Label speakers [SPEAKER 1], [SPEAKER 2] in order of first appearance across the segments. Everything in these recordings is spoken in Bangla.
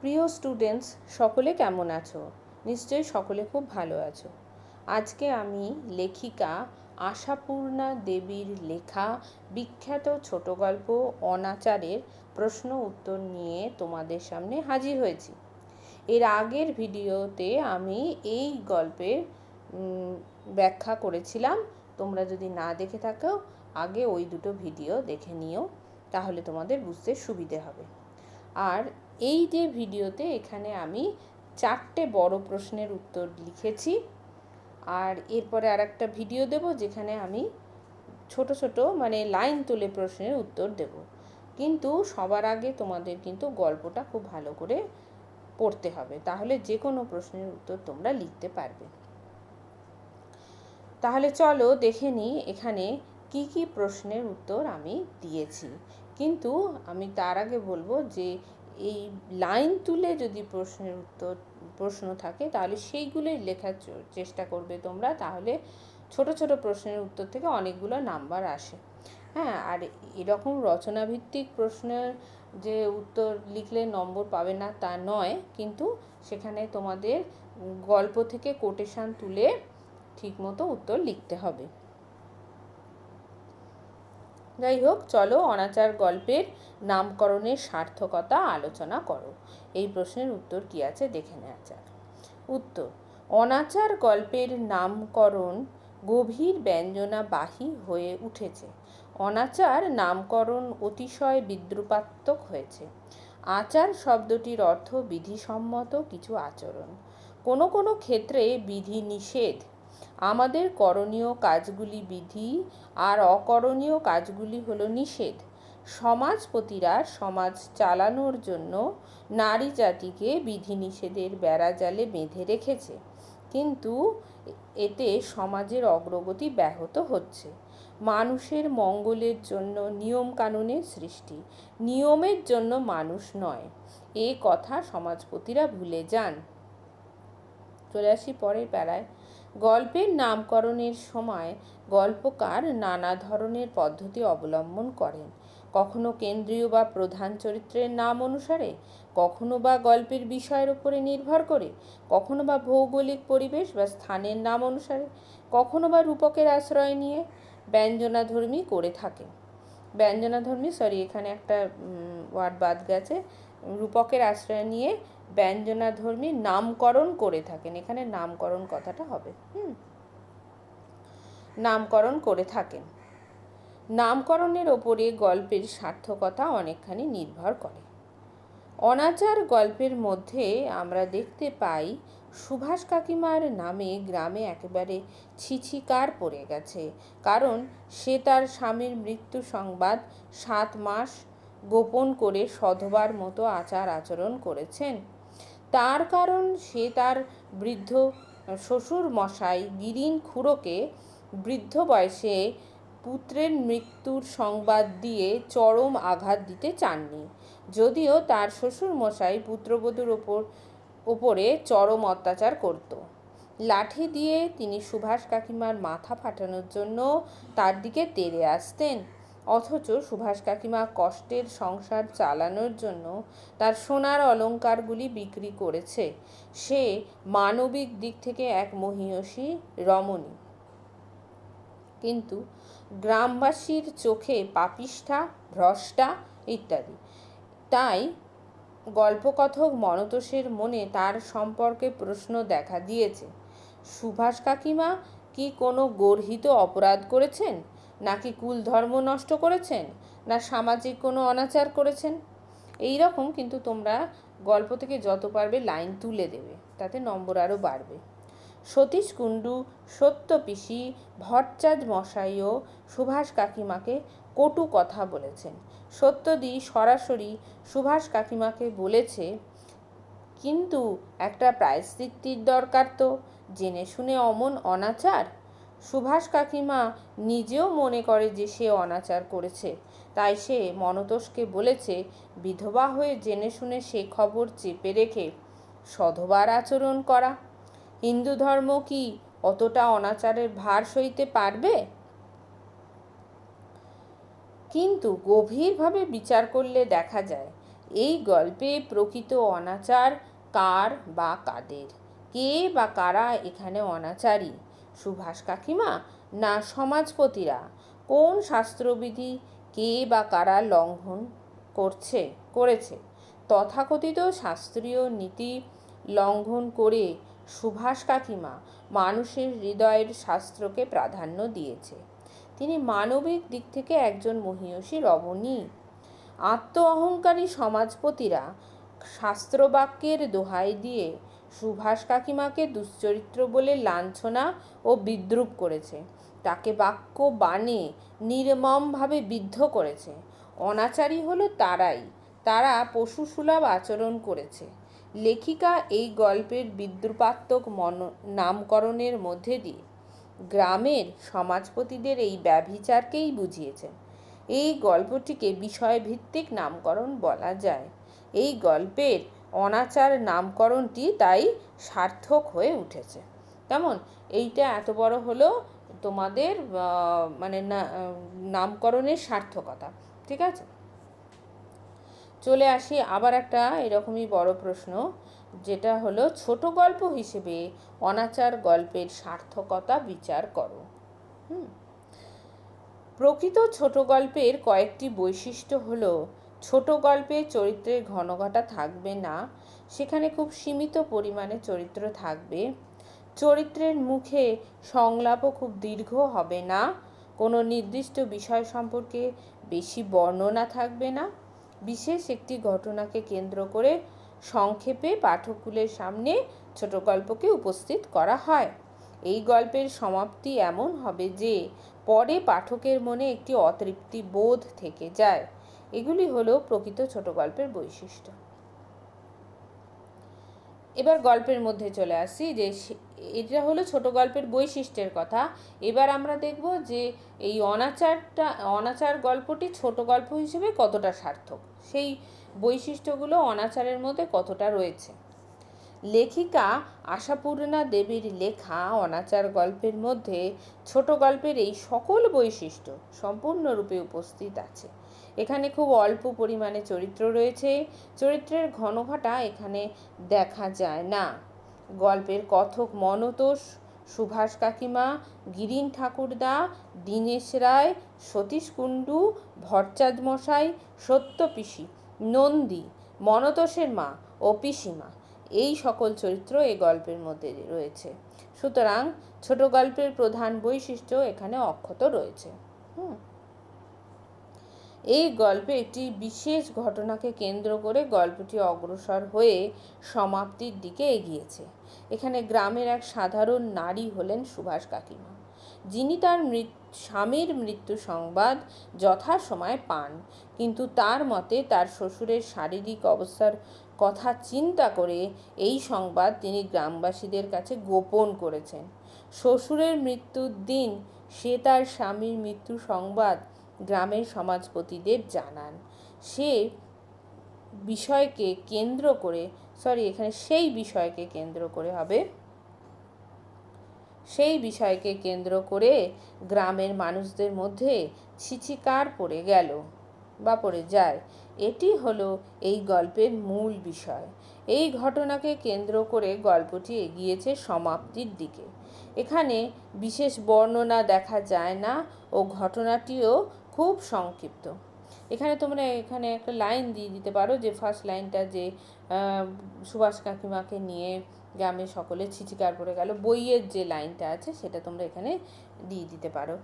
[SPEAKER 1] প্রিয় স্টুডেন্টস সকলে কেমন আছো? নিশ্চয়ই সকলে খুব ভালো আছো। আজকে আমি লেখিকা আশাপূর্ণা দেবীর লেখা বিখ্যাত ছোট গল্প অনাচারের প্রশ্ন উত্তর নিয়ে তোমাদের সামনে হাজির হয়েছি। এর আগের ভিডিওতে আমি এই গল্পের ব্যাখ্যা করেছিলাম। তোমরা যদি না দেখে থাকো, আগে ওই দুটো ভিডিও দেখে নিও, তাহলে তোমাদের বুঝতে সুবিধে হবে। আর এই যে ভিডিওতে এখানে আমি চারটে বড় প্রশ্নের উত্তর লিখেছি। আর এরপরে আর একটা ভিডিও দেব যেখানে আমি ছোট ছোট মানে লাইন তুলে প্রশ্নের উত্তর দেব। কিন্তু সবার আগে তোমাদের কিন্তু গল্পটা খুব ভালো করে পড়তে হবে। তাহলে যে কোনো প্রশ্নের উত্তর তোমরা লিখতে পারবে। তাহলে চলো দেখে নিই এখানে কি কি প্রশ্নের উত্তর আমি দিয়েছি। কিন্তু আমি তার আগে বলব যে এই লাইন তুলে যদি প্রশ্নের উত্তর, প্রশ্ন থাকে, তাহলে সেইগুলোই লেখার চেষ্টা করবে তোমরা, তাহলে ছোট ছোট প্রশ্নের উত্তর থেকে অনেকগুলো নাম্বার আসে। হ্যাঁ আর এরকম রচনাভিত্তিক প্রশ্নের যে উত্তর লিখলে নম্বর পাবে না তা নয়, কিন্তু সেখানে তোমাদের গল্প থেকে কোটেশান তুলে ঠিকমতো উত্তর লিখতে হবে। যাই হোক চলো অনাচার গল্পের নামকরণের সার্থকতা আলোচনা করো। এই প্রশ্নের উত্তর কি আছে দেখে নেওয়া যাক। উত্তর, অনাচার গল্পের নামকরণ গভীর ব্যঞ্জনাবাহী হয়ে উঠেছে। অনাচার নামকরণ অতিশয় বিদ্রুপাত্মক হয়েছে। আচার শব্দটির অর্থ বিধিসম্মত কিছু আচরণ। কোনো কোনো ক্ষেত্রে বিধি নিষেধ আমাদের করণীয় কাজগুলি বিধি আর অকরণীয় কাজগুলি হলো নিষেধ। সমাজপতিরা সমাজ চালানোর জন্য নারী জাতিকে বিধিনিষেধের বেড়াজালে বেঁধে রেখেছে। কিন্তু এতে সমাজের অগ্রগতি ব্যাহত হচ্ছে। মানুষের মঙ্গলের জন্য নিয়ম কানুনের সৃষ্টি, নিয়মের জন্য মানুষ নয়। এ কথা সমাজপতিরা ভুলে যান। চলে আসি পরের প্যারায়। গল্পের নামকরণের সময় গল্পকার নানা ধরনের পদ্ধতি অবলম্বন করেন। কখনো কেন্দ্রীয় বা প্রধান চরিত্রের নাম অনুসারে, কখনো বা গল্পের বিষয়ের উপরে নির্ভর করে, কখনো বা ভৌগোলিক পরিবেশ বা স্থানের নাম অনুসারে, কখনো বা রূপকের আশ্রয় নিয়ে ব্যঞ্জনাধর্মী করে থাকে। ব্যঞ্জনাধর্মী সরি এখানে একটা ওয়ার্ড বাদ গেছে, রূপকের আশ্রয় নিয়ে ব্যঞ্জনাধর্মী নামকরণ করে থাকেন। এখানে নামকরণ কথাটা হবে। হুম? নামকরণ করে থাকেন। নামকরণের ওপরে গল্পের সার্থকতা অনেকখানি নির্ভর করে। অনাচার গল্পের মধ্যে আমরা দেখতে পাই, সুভাষ কাকিমার নামে গ্রামে একেবারে ছিছিকার পড়ে গেছে। কারণ সে তার স্বামীর মৃত্যু সংবাদ সাত মাস গোপন করে সধবার মতো আচার আচরণ করেছেন। তার কারণ সে তার বৃদ্ধ শ্বশুর মশাই গিরিন খুড়োকে বৃদ্ধ বয়সে পুত্রের মৃত্যুর সংবাদ দিয়ে চরম আঘাত দিতে চাননি। যদিও তার শ্বশুর মশাই পুত্রবধূর ওপর, ওপরে চরম অত্যাচার করত। লাঠি দিয়ে তিনি সুভাষ কাকিমার মাথা ফাটানোর জন্য তার দিকে তেড়ে আসতেন। অথচ সুভাষ কাকিমা কষ্টের সংসার চালানোর জন্য তার সোনার অলঙ্কারগুলি বিক্রি করেছে। সে মানবিক দিক থেকে এক মহিয়সী রমণী। কিন্তু গ্রামবাসীর চোখে পাপিষ্ঠা, ভ্রষ্টা ইত্যাদি। তাই গল্পকথক মনতোষের মনে তার সম্পর্কে প্রশ্ন দেখা দিয়েছে। সুভাষ কাকিমা কি কোনো গর্হিত অপরাধ করেছেন? নাকি কুল ধর্ম নষ্ট করেছেন না সামাজিক কোনো অনাচার করেছেন? এই রকম কিন্তু তোমরা গল্প থেকে যত পারবে লাইন তুলে দেবে, তাতে নম্বর আরও বাড়বে। সতীশ কুণ্ডু, সত্য পিসি ভট্টাচ মশাইও সুভাষ কাকিমাকে কটু কথা বলেছেন। সত্যদি সরাসরি সুভাষ কাকিমাকে বলেছে, কিন্তু একটা প্রায়শ্চিত্তির দরকার তো। জেনে শুনে অমন অনাচার সুভাষ কাকিমা নিজেও মনে করে যে সে অনাচার করেছে। তাই সে মনতোষকে বলেছে, বিধবা হয়ে জেনে শুনে সে খবর চেপে রেখে সধবার আচরণ করা। হিন্দু ধর্ম কি অতটা অনাচারের ভার সইতে পারবে? কিন্তু গভীরভাবে বিচার করলে দেখা যায়, এই গল্পে প্রকৃত অনাচার কার বা কাদের? কে বা কারা এখানে অনাচারী? সুভাষ কাকিমা, না সমাজপতিরা? কোন শাস্ত্রবিধি কে বা কারা লঙ্ঘন করছে, করেছে? তথাকথিত শাস্ত্রীয় নীতি লঙ্ঘন করে সুভাষ কাকিমা মানুষের হৃদয়ের শাস্ত্রকে প্রাধান্য দিয়েছে। তিনি মানবিক দিক থেকে একজন মহিয়সী রমণী। আত্ম অহংকারী সমাজপতিরা শাস্ত্রবাক্যের দোহাই দিয়ে সুভাষ কাকিমাকে দুশ্চরিত্র বলে লাঞ্ছনা ও বিদ্রুপ করেছে। তাকে বাক্য বানে নির্মমভাবে বিদ্ধ করেছে। অনাচারী হলো তারাই। তারা পশুসুলভ আচরণ করেছে। লেখিকা এই গল্পের বিদ্রুপাত্মক মন নামকরণের মধ্যে দিয়ে গ্রামের সমাজপতিদের এই ব্যভিচারকেই বুঝিয়েছেন এই গল্পটিকে বিষয়ভিত্তিক নামকরণ বলা যায়। এই গল্পের অনাচার নামকরণটি তাই সার্থক হয়ে উঠেছে। কেমন? এইটা এত বড় হলো তোমাদের মানে নামকরণের সার্থকতা, ঠিক আছে? চলে আসি আবার একটা এরকমই বড় প্রশ্ন, যেটা হলো ছোট গল্প হিসেবে অনাচার গল্পের সার্থকতা বিচার করো। হুম। প্রকৃত ছোট গল্পের কয়েকটি বৈশিষ্ট্য হলো ছোট গল্পে চরিত্রের ঘনঘটা থাকবে না, সেখানে খুব সীমিত পরিমাণে চরিত্র থাকবে। চরিত্রের মুখে সংলাপও খুব দীর্ঘ হবে না, কোনো নির্দিষ্ট বিষয় সম্পর্কে বেশি বর্ণনা থাকবে না। বিশেষ একটি ঘটনাকে কেন্দ্র করে সংক্ষেপে পাঠকুলের সামনে ছোট গল্পকে উপস্থিত করা হয়। এই গল্পের সমাপ্তি এমন হবে যে, পরে পাঠকের মনে একটি অতৃপ্তি বোধ থেকে যায়। এগুলি হলো প্রকৃত ছোট গল্পের বৈশিষ্ট্য। এবার গল্পের মধ্যে চলে আসি যে এটা হলো ছোট গল্পের বৈশিষ্ট্যের কথা। এবার আমরা দেখব যে এই অনাচারটা, অনাচার গল্পটি ছোট গল্প হিসেবে কতটা সার্থক? সেই বৈশিষ্ট্যগুলো অনাচারের মধ্যে কতটা রয়েছে? লেখিকা আশাপূর্ণা দেবীর লেখা অনাচার গল্পের মধ্যে ছোট গল্পের এই সকল বৈশিষ্ট্য সম্পূর্ণরূপে উপস্থিত আছে। এখানে খুব অল্প পরিমাণে চরিত্র রয়েছে। চরিত্রের ঘনঘটা এখানে দেখা যায় না। গল্পের কথক মনতোষ, সুভাষ কাকিমা, গিরিন ঠাকুরদা, দীনেশ রায়, সতীশ কুণ্ডু ভট্টাদ মশাই, সত্য পিসি, নন্দী, মনতোষের মা ও পিসিমা। এই সকল চরিত্র এই গল্পের মধ্যে রয়েছে। সুতরাং ছোট গল্পের প্রধান বৈশিষ্ট্য এখানে অক্ষত রয়েছে। হুম। এই গল্পে একটি বিশেষ ঘটনাকে কেন্দ্র করে গল্পটি অগ্রসর হয়ে সমাপ্তির দিকে এগিয়েছে। এখানে গ্রামের এক সাধারণ নারী হলেন সুভাষ কাকিমা। যিনি তার স্বামীর মৃত্যু সংবাদ যথাসময়ে পান। কিন্তু তার মতে তার শ্বশুরের শারীরিক অবস্থার কথা চিন্তা করে এই সংবাদ তিনি গ্রামবাসীদের কাছে গোপন করেছেন। শ্বশুরের মৃত্যুর দিন সে তার স্বামীর মৃত্যু সংবাদ গ্রামের সমাজপতিদের জানান। সে বিষয়কে কেন্দ্র করে সরি এখানে সেই বিষয়কে কেন্দ্র করে হবে। সেই বিষয়কে কেন্দ্র করে গ্রামের মানুষদের মধ্যে ছিচিকার পড়ে গেল বা পড়ে যায়। এটি হলো এই গল্পের মূল বিষয়। এই ঘটনাকে কেন্দ্র করে গল্পটি এগিয়েছে সমাপ্তির দিকে। এখানে বিশেষ বর্ণনা দেখা যায় না ও ঘটনাটিও খুব সংক্ষিপ্ত। এখানে তোমরা এখানে একটা লাইন দিয়ে দিতে পারো যে ফার্স্ট লাইনটা যে সুভাষ কাকিমাকে নিয়ে গ্রামে সকলে ছিচিকার পড়ে গেল, বইয়ের যে লাইনটা আছে সেটা তোমরা এখানে দিয়ে দিতে পারো।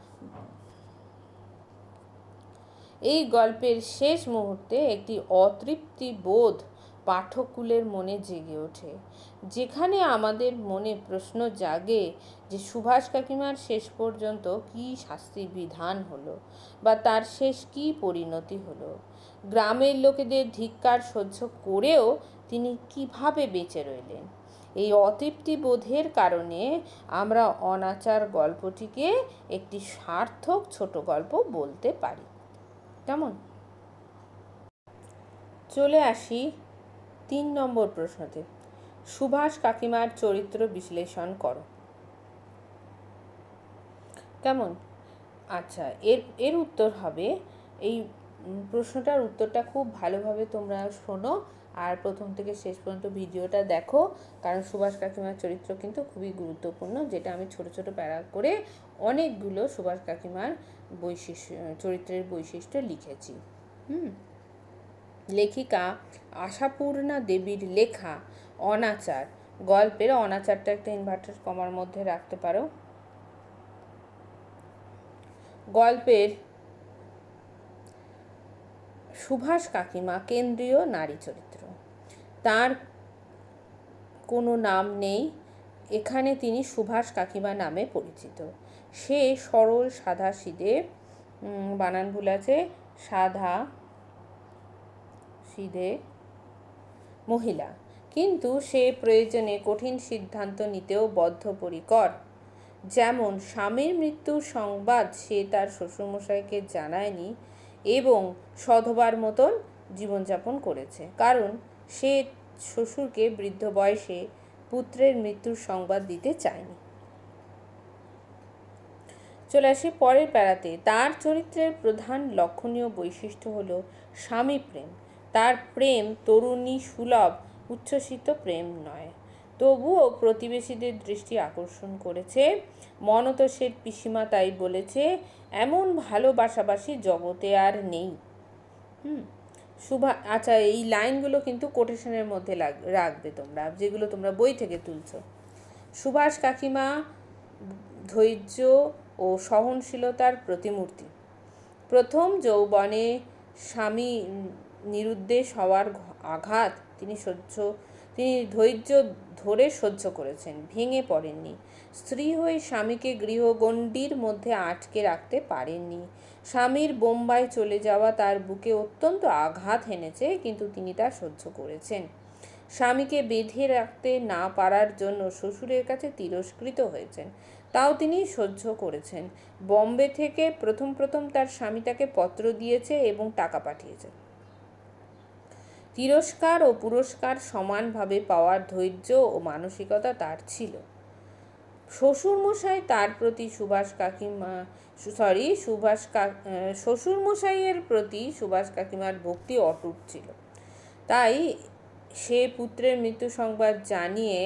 [SPEAKER 1] এই গল্পের শেষ মুহূর্তে একটি অতৃপ্তি বোধ পাঠকুলের মনে জেগে ওঠে। যেখানে আমাদের মনে প্রশ্ন জাগে যে, সুভাষ কাকিমার শেষ পর্যন্ত কি শাস্তি বিধান হলো বা তার শেষ কি পরিণতি হলো? গ্রামের লোকেদের ধিক্কার সহ্য করেও তিনি কীভাবে বেঁচে রইলেন? এই অতৃপ্তি বোধের কারণে আমরা অনাচার গল্পটিকে একটি সার্থক ছোট গল্প বলতে পারি। কেমন? চলে আসি তিন নম্বর প্রশ্নতে সুভাষ কাকিমার চরিত্র বিশ্লেষণ করো। কেমন? আচ্ছা এর এর উত্তর হবে, এই প্রশ্নটার উত্তরটা খুব ভালোভাবে তোমরা শোনো আর প্রথম থেকে শেষ পর্যন্ত ভিডিওটা দেখো, কারণ সুভাষ কাকিমার চরিত্র কিন্তু খুবই গুরুত্বপূর্ণ, যেটা আমি ছোট ছোট প্যারা করে অনেকগুলো সুভাষ কাকিমার বৈশিষ্ট্য, চরিত্রের বৈশিষ্ট্য লিখেছি। হুম? লেখিকা আশাপূর্ণা দেবীর লেখা অনাচার। গল্পের অনাচারটা একটা ইনভার্টার কমার মধ্যে রাখতে পারো। গল্পের সুভাষ কাকিমা কেন্দ্রীয় নারী চরিত্র। তার কোনো নাম নেই। এখানে তিনি সুভাষ কাকিমা নামে পরিচিত। সে সরল, সাদা সিদে বানান ভুল আছে সাদা সিধে মহিলা। কিন্তু সে প্রয়োজনে কঠিন সিদ্ধান্ত নিতেও বদ্ধপরিকর। যেমন স্বামীর মৃত্যুর সংবাদ সে তার শ্বশুরমশাইকে জানায়নি এবং সধবার মতন জীবনযাপন করেছে। কারণ সে শ্বশুরকে বৃদ্ধ বয়সে পুত্রের মৃত্যুর সংবাদ দিতে চায়নি। চলে আসি পরের প্যারাতে। তার চরিত্রের প্রধান লক্ষণীয় বৈশিষ্ট্য হল স্বামী প্রেম তার প্রেম তরুণী সুলভ, উচ্ছ্বসিত প্রেম নয়। তবুও প্রতিবেশীদের দৃষ্টি আকর্ষণ করেছে। মনতোষের পিসিমা তাই বলেছে, এমন ভালোবাসাবাসি জগতে আর নেই। হুম সুভা আচ্ছা এই লাইনগুলো কিন্তু কোটেশনের মধ্যে লাগ, রাখবে তোমরা, যেগুলো তোমরা বই থেকে তুলছো। সুভাষ কাকিমা, ধৈর্য ও সহনশীলতার প্রতিমূর্তি। প্রথম যৌবনে স্বামী নিরুদ্দেশ হওয়ার আঘাত তিনি সহ্য, তিনি ধৈর্য ধরে সহ্য করেছেন, ভেঙে পড়েননি। স্ত্রী হয়ে স্বামীকে গৃহগণ্ডির মধ্যে আটকে রাখতে পারেননি। স্বামীর বোম্বাই চলে যাওয়া তার বুকে অত্যন্ত আঘাত এনেছে, কিন্তু তিনি তা সহ্য করেছেন। স্বামীকে বেঁধে রাখতে না পারার জন্য শ্বশুরের কাছে তিরস্কৃত হয়েছেন, তাও তিনি সহ্য করেছেন। বম্বে থেকে প্রথম প্রথম তার স্বামী তাকে পত্র দিয়েছে এবং টাকা পাঠিয়েছে। তিরস্কার ও পুরস্কার সমানভাবে পাওয়ার ধৈর্য ও মানসিকতা তার ছিল। শ্বশুরমশাই তার প্রতি সুভাষ কাকিমা সরি সুভাষ শ্বশুরমশাইয়ের প্রতি সুভাষ কাকিমার ভক্তি অটুট ছিল। তাই সে পুত্রের মৃত্যু সংবাদ জানিয়ে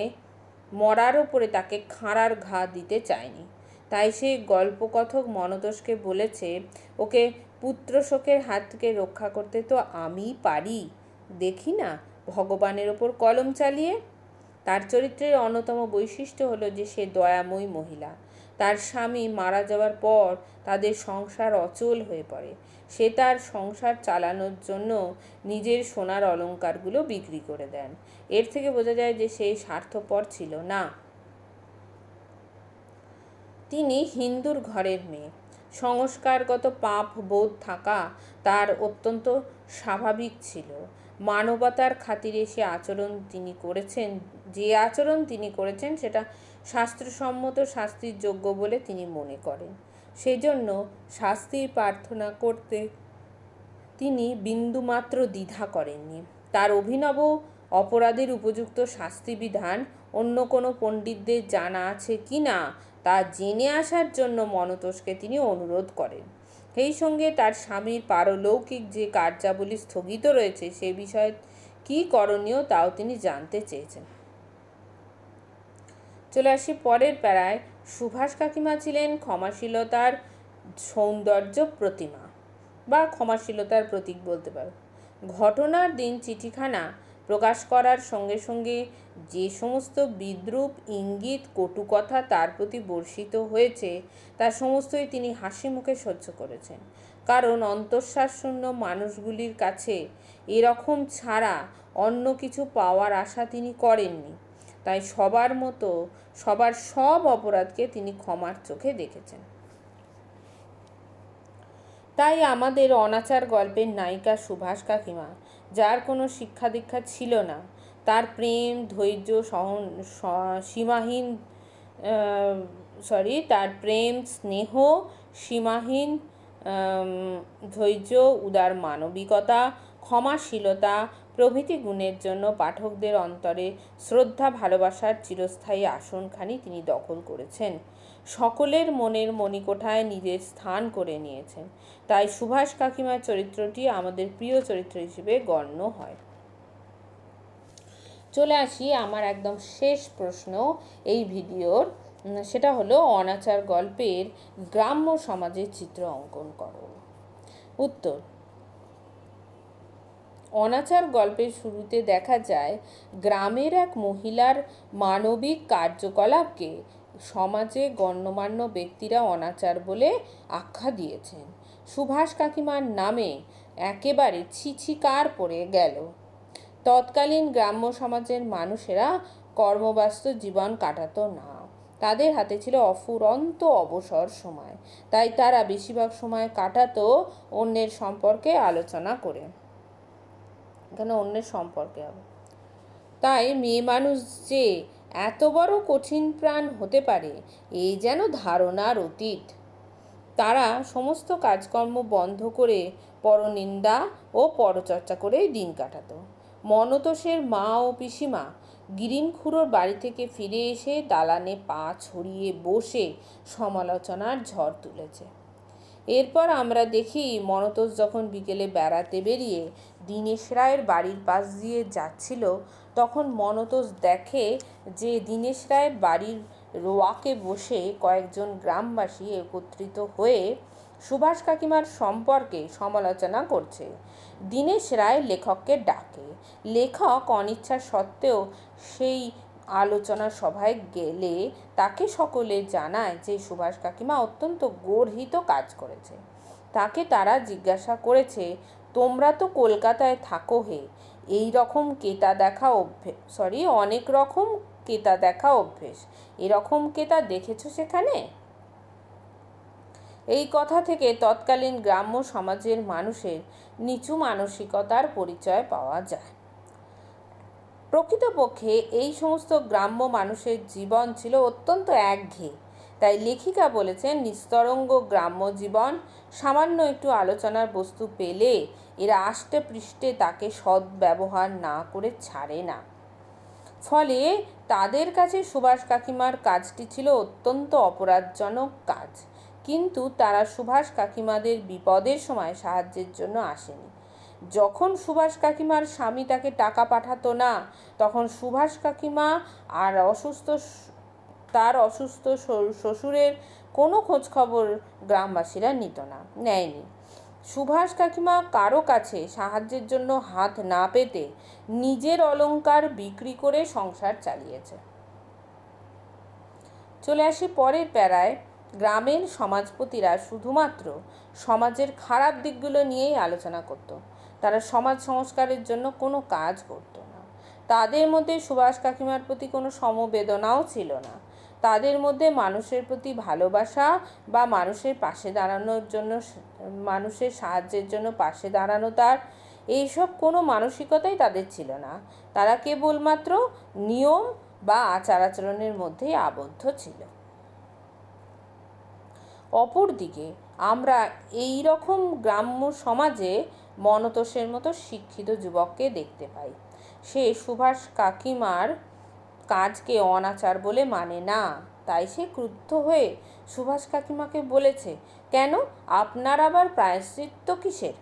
[SPEAKER 1] মরার ওপরে তাকে খাঁড়ার ঘা দিতে চায়নি। তাই সেই গল্পকথক মনতোষকে বলেছে, ওকে পুত্র শোকের হাত থেকে রক্ষা করতে তো আমি পারি। দেখি না, ভগবানের ওপর কলম চালিয়ে? তার চরিত্রের অন্যতম বৈশিষ্ট্য হলো যে সে দয়াময়ী মহিলা। তার স্বামী মারা যাওয়ার পর তাদের সংসার অচল হয়ে পড়ে। সে তার সংসার চালানোর জন্য নিজের সোনার অলংকারগুলো বিক্রি করে দেন। এর থেকে বোঝা যায় যে সে স্বার্থপর ছিল না। তিনি হিন্দুর ঘরের মেয়ে। সংস্কারগত পাপ বোধ থাকা তার অত্যন্ত স্বাভাবিক ছিল। মানবতার খাতিরে সে আচরণ তিনি করেছেন, যে আচরণ তিনি করেছেন সেটা শাস্ত্রসম্মত শাস্তির যোগ্য বলে তিনি মনে করেন। সেই জন্য শাস্তির প্রার্থনা করতে তিনি বিন্দুমাত্র দ্বিধা করেননি। তার অভিনব অপরাধের উপযুক্ত শাস্তিবিধান অন্য কোনো পণ্ডিতদের জানা আছে কি না তা জেনে আসার জন্য মনতোষকে তিনি অনুরোধ করেন। সেই সঙ্গে তার স্বামীর পারলৌকিক যে কার্যাবলী স্থগিত রয়েছে সে বিষয়ে কী করণীয় তাও তিনি জানতে চেয়েছেন। চলে আসি পরের প্যারায়। সুভাষ কাকিমা ছিলেন ক্ষমাশীলতার সৌন্দর্য প্রতিমা, বা ক্ষমাশীলতার প্রতীক বলতে পারো। ঘটনার দিন চিঠিখানা প্রকাশ করার সঙ্গে সঙ্গে যে সমস্ত বিদ্রুপ ইঙ্গিত কটু কথা তার প্রতি বর্ষিত হয়েছে, তা সমস্তই তিনি হাসি মুখে সহ্য করেছেন। কারণ অন্তঃশ্বাসশূন্য মানুষগুলির কাছে এরকম ছাড়া অন্য কিছু পাওয়ার আশা তিনি করেননি। তাই সবার মতো, সবার সব অপরাধকে তিনি ক্ষমার চোখে দেখেছেন। তাই আমাদের অনাচার গল্পের নায়িকা সুভাষ কাকিমা যার কোনো শিক্ষা দীক্ষা ছিল না। তার প্রেম, ধৈর্য, সহন সীমাহীন সরি তার প্রেম, স্নেহ, সীমাহীন ধৈর্য, উদার মানবিকতা, ক্ষমাশীলতা প্রভৃতি গুণের জন্য পাঠকদের অন্তরে শ্রদ্ধা, ভালোবাসার চিরস্থায়ী আসনখানি তিনি দখল করেছেন। সকলের মনের মণিকোঠায় নিজের স্থান করে নিয়েছেন। তাই সুভাষ কাকিমার চরিত্রটি আমাদের প্রিয় চরিত্র হিসেবে গণ্য হয়। চলে আসি আমার একদম শেষ প্রশ্ন এই ভিডিওর। সেটা হলো অনাচার গল্পের গ্রাম্য সমাজের চিত্র অঙ্কন করো। উত্তর, অনাচার গল্পের শুরুতে দেখা যায়, গ্রামের এক মহিলার মানবিক কার্যকলাপকে সমাজে গণ্যমান্য ব্যক্তিরা অনাচার বলে আখ্যা দিয়েছেন। সুভাষ কাকিমার নামে একেবারে ছিছিকার পড়ে গেল। তৎকালীন গ্রাম্য সমাজের মানুষেরা কর্মব্যস্ত জীবন কাটাতো না। তাদের হাতে ছিল অফুরন্ত অবসর সময়। তাই তারা বেশিরভাগ সময় কাটাতো অন্যের সম্পর্কে আলোচনা করে। এখানে অন্যের সম্পর্কে তাই মেয়ে মানুষ যে এত বড় কঠিন প্রাণ হতে পারে এই যেন ধারণার অতীত। তারা সমস্ত কাজকর্ম বন্ধ করে পরনিন্দা ও পরচর্চা করেই দিন কাটাতো। মনতোষের মা ও পিসিমা গিরিনখুড়োর বাড়ি থেকে ফিরে এসে দালানে পা ছড়িয়ে বসে সমালোচনার ঝড় তুলেছে। এরপর আমরা দেখি মনতোষ যখন বিকেলে বেড়াতে বেরিয়ে দীনেশ রায়ের বাড়ির পাশ দিয়ে যাচ্ছিল তখন মনতোষ দেখে যে দীনেশ রায় বাড়ির রোয়াকে বসে কয়েকজন গ্রামবাসী একত্রিত হয়ে সুভাষ কাকিমার সম্পর্কে সমালোচনা করছে। দীনেশ রায় লেখককে ডাকে। লেখক অনিচ্ছা সত্ত্বেও সেই আলোচনা সভায় গেলে তাকে সকলে জানায় যে সুভাষ কাকিমা অত্যন্ত গর্হিত কাজ করেছে। তাকে তারা জিজ্ঞাসা করেছে, তোমরা তো কলকাতায় থাকো হে এই রকম কেতা দেখা অভ্যেস সরি অনেক রকম কেতা দেখা অভ্যেস। এরকম কেতা দেখেছ সেখানে? এই কথা থেকে তৎকালীন গ্রাম্য সমাজের মানুষের নিচু মানসিকতার পরিচয় পাওয়া যায়। প্রকৃতপক্ষে এই সমস্ত গ্রাম্য মানুষের জীবন ছিল অত্যন্ত একঘেয়ে। তাই লেখিকা বলেছেন, নিস্তরঙ্গ গ্রাম্য জীবন সামান্য একটু আলোচনার বস্তু পেলে এরা আষ্টে পৃষ্ঠে তাকে সদ্ব্যবহার না করে ছাড়ে না। ফলে তাদের কাছে সুভাষ কাকিমার কাজটি ছিল অত্যন্ত অপরাধজনক কাজ। কিন্তু তারা সুভাষ কাকিমাদের বিপদের সময় সাহায্যের জন্য আসেনি। যখন সুভাষ কাকিমার স্বামী তাকে টাকা পাঠাতো না, তখন সুভাষ কাকিমা আর অসুস্থ তার অসুস্থ শ্বশুরের কোনো খোঁজ খবর গ্রামবাসীরা নিত না, নেয়নি। সুভাষ কাকিমা কারও কাছে সাহায্যের জন্য হাত না পেতে নিজের অলংকার বিক্রি করে সংসার চালিয়েছে। চলে আসি পরের প্যারায়। গ্রামের সমাজপতিরা শুধুমাত্র সমাজের খারাপ দিকগুলো নিয়েই আলোচনা করত। তারা সমাজ সংস্কারের জন্য কোনো কাজ করত না। তাদের মধ্যে সুভাষ কাকিমার প্রতি কোনো সমবেদনাও ছিল না। তাদের মধ্যে মানুষের প্রতি ভালোবাসা বা মানুষের পাশে দাঁড়ানোর জন্য মানুষের সাহায্যের জন্য পাশে দাঁড়ানো তার, এইসব কোনো মানসিকতাই তাদের ছিল না। তারা কেবলমাত্র নিয়ম বা আচার আচরণের মধ্যেই আবদ্ধ ছিল। অপরদিকে, আমরা এই রকম গ্রাম্য সমাজে মনতোষের মতো শিক্ষিত যুবককে দেখতে পাই। সে সুভাষ কাকিমার কাজকে অনাচার বলে মানে না। তাই সে ক্রুদ্ধ হয়ে সুভাষ কাকিমাকে বলেছে, কেন? আপনার আবার প্রায়শ্চিত্ত কিসের?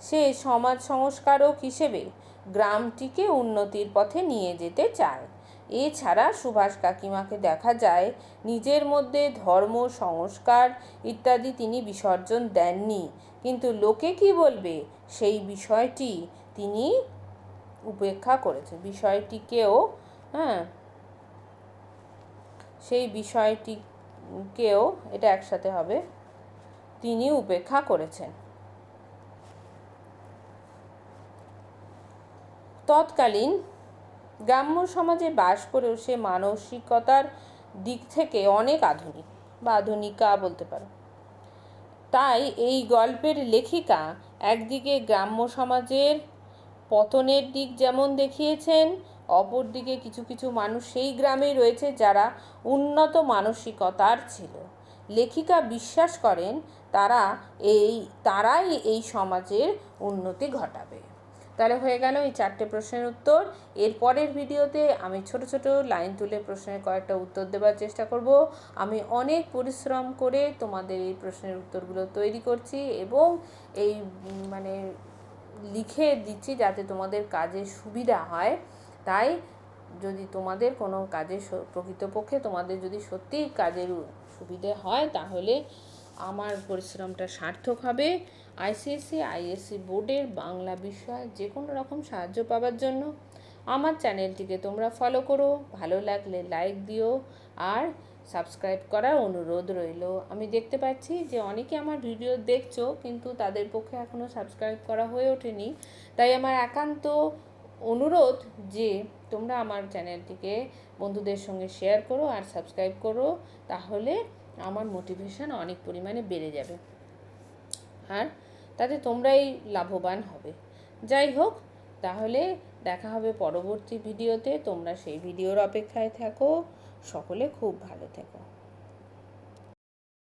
[SPEAKER 1] সে সমাজ সংস্কারক হিসেবে গ্রামটিকে উন্নতির পথে নিয়ে যেতে চায়। এছাড়া সুভাষ কাকিমাকে দেখা যায়, নিজের মধ্যে ধর্ম, সংস্কার ইত্যাদি তিনি বিসর্জন দেননি। কিন্তু লোকে কি বলবে? সেই বিষয়টি তিনি উপেক্ষা করেছে। বিষয়টিকেও হ্যাঁ সেই বিষয়টিকেও এটা একসাথে হবে। তিনি উপেক্ষা করেছেন। তৎকালীন গ্রাম্য সমাজে বাস করেও সে মানসিকতার দিক থেকে অনেক আধুনিক বা আধুনিকা বলতে পারো। তাই এই গল্পের লেখিকা একদিকে গ্রাম্য সমাজের পতনের দিক যেমন দেখিয়েছেন অপরদিকে কিছু কিছু মানুষ সেই গ্রামেই রয়েছে যারা উন্নত মানসিকতার ছিল। লেখিকা বিশ্বাস করেন, তারা এই, তারাই এই সমাজের উন্নতি ঘটাবে। তাহলে হয়ে গেল এই চারটে প্রশ্নের উত্তর। এর পরের ভিডিওতে আমি ছোট ছোট লাইন তুলে প্রশ্নের কয়েকটা উত্তর দেওয়ার চেষ্টা করব। আমি অনেক পরিশ্রম করে তোমাদের এই প্রশ্নের উত্তরগুলো তৈরি করছি এবং এই মানে লিখে দিচ্ছি যাতে তোমাদের কাজে সুবিধা হয়। তাই যদি তোমাদের কোনো কাজে প্রকৃতপক্ষে তোমাদের যদি সত্যিই কাজের সুবিধে হয়, তাহলে আমার পরিশ্রমটা সার্থক হবে। আইসিএসসি, আইএসসি বোর্ডের বাংলা বিষয় যে কোনো রকম সাহায্য পাওয়ার জন্য আমার চ্যানেলটিকে তোমরা ফলো করো। ভালো লাগলে লাইক দিও আর সাবস্ক্রাইব করার অনুরোধ রইল। আমি দেখতে পাচ্ছি যে অনেকে আমার ভিডিও দেখছ, কিন্তু তাদের পক্ষে এখনও সাবস্ক্রাইব করা হয়ে ওঠেনি। তাই আমার একান্ত অনুরোধ যে তোমরা আমার চ্যানেলটিকে বন্ধুদের সঙ্গে শেয়ার করো আর সাবস্ক্রাইব করো, তাহলে আমার মোটিভেশন অনেক পরিমাণে বেড়ে যাবে। আর তাতে তোমরাই লাভবান হবে। যাই হোক, তাহলে দেখা হবে পরবর্তী ভিডিওতে তোমরা সেই ভিডিওর অপেক্ষায় থাকো। সকলে খুব ভালো থেকো।